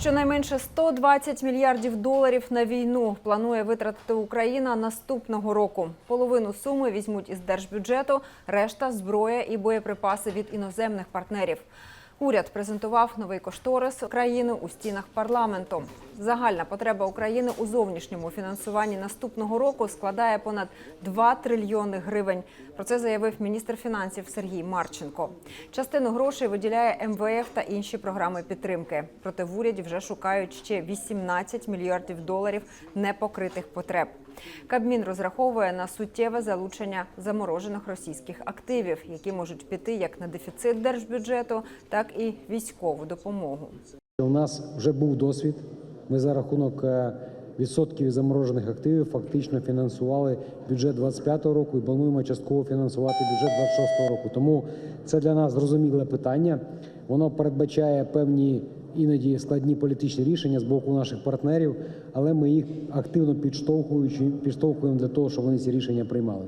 Щонайменше 120 мільярдів доларів на війну планує витратити Україна наступного року. Половину суми візьмуть із держбюджету, решта зброя і боєприпаси від іноземних партнерів. Уряд презентував новий кошторис країни у стінах парламенту. Загальна потреба України у зовнішньому фінансуванні наступного року складає понад 2 трильйони гривень. Про це заявив міністр фінансів Сергій Марченко. Частину грошей виділяє МВФ та інші програми підтримки. Проте в уряді вже шукають ще 18 мільярдів доларів непокритих потреб. Кабмін розраховує на суттєве залучення заморожених російських активів, які можуть піти як на дефіцит держбюджету, так і військову допомогу. У нас вже був досвід. Ми за рахунок е, відсотків заморожених активів фактично фінансували бюджет 25 року і плануємо частково фінансувати бюджет 26 року. Тому це для нас зрозуміле питання. Воно передбачає певні іноді складні політичні рішення з боку наших партнерів, але ми їх активно підштовхуємо для того, щоб вони ці рішення приймали.